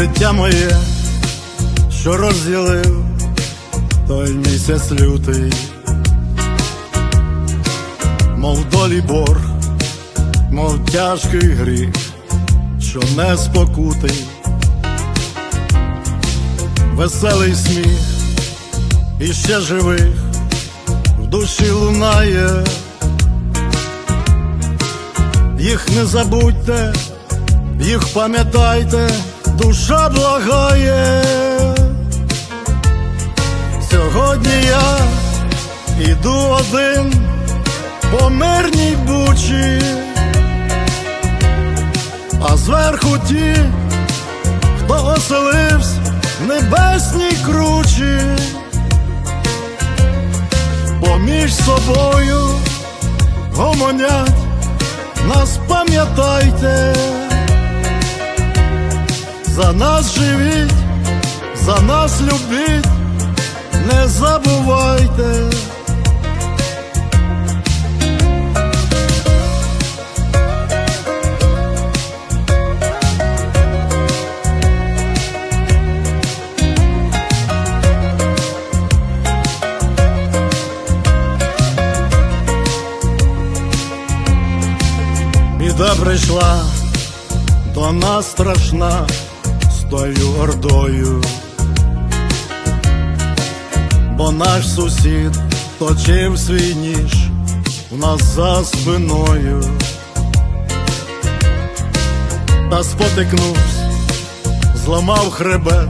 життя моє, що розділив той місяць лютий, мов долі борг, мов тяжкий гріх, що не спокутий, веселий сміх і ще живих в душі лунає. Їх не забудьте, їх пам'ятайте, душа благає. Сьогодні я іду один по мирній бучі, а зверху ті, хто оселився в небесній кручі, поміж собою гомонять нас пам'ятайте, за нас живіть, за нас любіть, не забувайте. Біда прийшла до нас страшна тою ордою, бо наш сусід точив свій ніж у нас за спиною, та спотикнувся, зламав хребет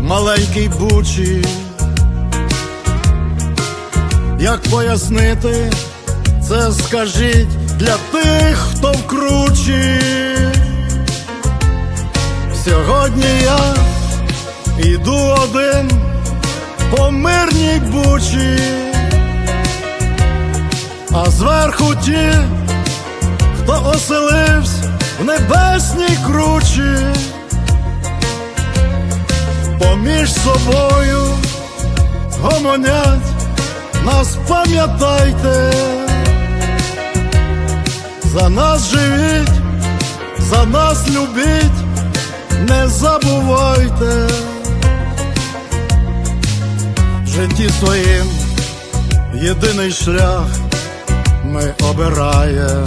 маленький бучі. Як пояснити це скажіть для тих, хто в Сьогодні я іду один по мирній бучі, а зверху ті, хто оселився в небесній кручі, поміж собою гомонять, нас пам'ятайте. За нас живіть, за нас любіть, житті своїм єдиний шлях ми обираємо.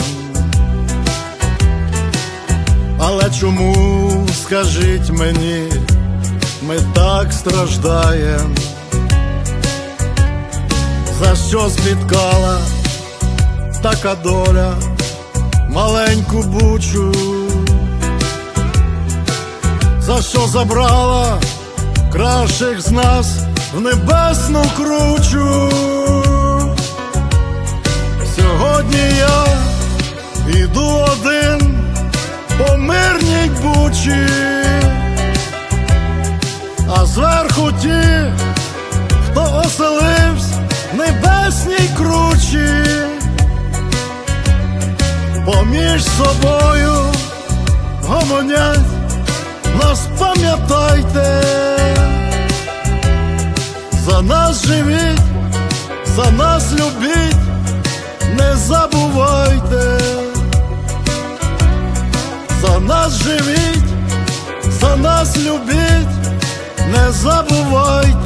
Але чому, скажіть мені, ми так страждаємо? За що спіткала така доля? маленьку бучу, за що забрала кращих з нас в небесну кручу. Сьогодні я іду один по мирній бучі, а зверху ті, хто оселився в небесній кручі поміж собою гомонять, нас пам'ятайте, за нас живіть, за нас любіть, не забувайте, за нас живіть, за нас любіть, не забувайте.